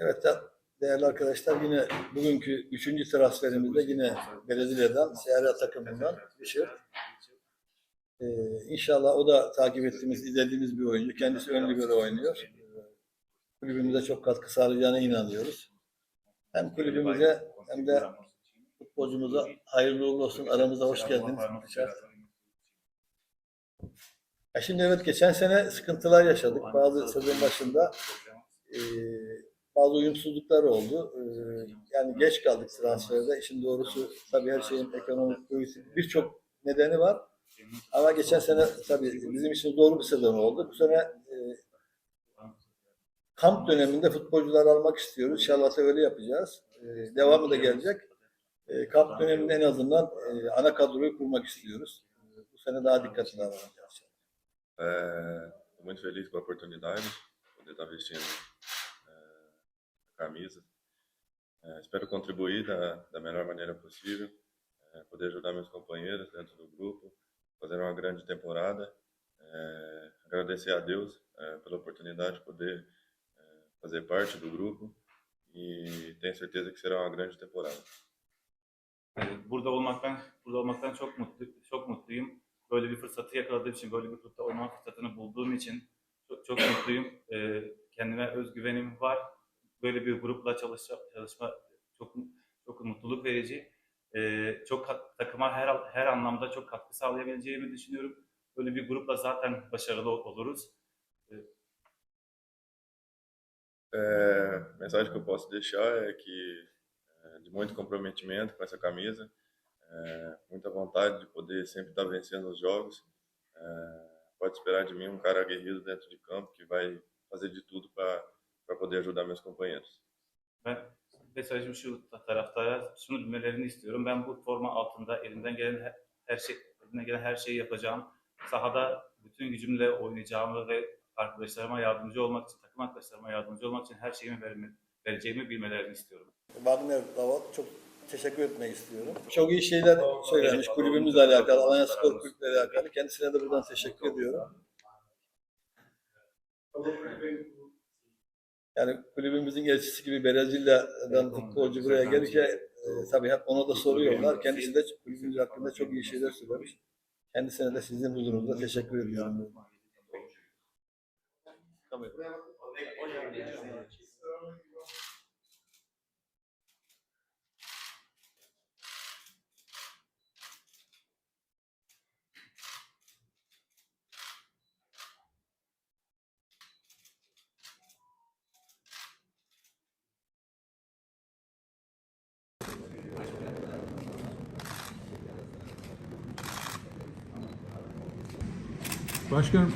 Evet de- değerli arkadaşlar yine bugünkü üçüncü transferimizde yine Brezilya'dan Sierra takımından bir şey. Ee, inşallah o da takip ettiğimiz, izlediğimiz bir oyuncu. Kendisi ön libero oynuyor. Ee, kulübümüze çok katkı sağlayacağına inanıyoruz. Hem kulübümüze hem de futbolcumuza hayırlı uğurlu olsun. Aramıza hoş geldiniz. Ya şimdi evet geçen sene sıkıntılar yaşadık. Bazı sezon başında e, bazı uyumsuzluklar oldu. E, yani geç kaldık transferde. İşin doğrusu tabii her şeyin ekonomik boyutu birçok nedeni var. Ama geçen sene tabii bizim için doğru bir sezon oldu. Bu sene e, kamp döneminde futbolcular almak istiyoruz. İnşallah da öyle yapacağız. E, devamı da gelecek. E, kamp döneminde en azından ana kadroyu kurmak istiyoruz. Bu sene daha dikkatli davranacağız. Muito feliz com a oportunidade de poder estar vestindo camisa. Eh, espero contribuir da, da melhor maneira possível, eh, poder ajudar meus companheiros dentro do grupo, fazer uma grande temporada. Eh, agradecer a Deus eh, pela oportunidade de poder eh, fazer parte do grupo e tenho certeza que será uma grande temporada. Burada olmaktan burada olmaktan çok mutlu çok mutluyum. Böyle bir fırsatı yakaladığım için, böyle bir grupta oynama fırsatını bulduğum için çok, çok mutluyum. Kendime özgüvenim var. Böyle bir grupla çalışma, çok çok mutluluk verici. Çok takıma her her anlamda çok katkı sağlayabileceğimi düşünüyorum. Böyle bir grupla zaten başarılı ol- oluruz. É, a mensagem que eu posso deixar é que é, de muito comprometimento com essa camisa, é, muita vontade de poder sempre estar vencendo os jogos. É, pode esperar de mim um cara aguerrido dentro de campo que vai fazer de tudo para poder ajudar meus companheiros. Ben mesajım şu taraftara şunu bilmelerini istiyorum. Ben bu forma altında elimden gelen her, her şey elimden gelen her şeyi yapacağım. Sahada bütün gücümle oynayacağımı ve arkadaşlarıma yardımcı olmak için, takım arkadaşlarıma yardımcı olmak için her şeyimi verme, vereceğimi bilmelerini istiyorum. Wagner Davat çok teşekkür etmek istiyorum. Çok iyi şeyler söylemiş kulübümüzle alakalı, Alanya Spor Kulübü'yle alakalı. Kendisine de buradan teşekkür ediyorum. Yani kulübümüzün elçisi gibi Brezilya'dan futbolcu buraya gelince e, tabii hep ona da soruyorlar. Kendisi de kulübümüz hakkında çok iyi şeyler söylemiş. Kendisine de sizin huzurunuzda teşekkür ediyorum. Tabii. Başkanım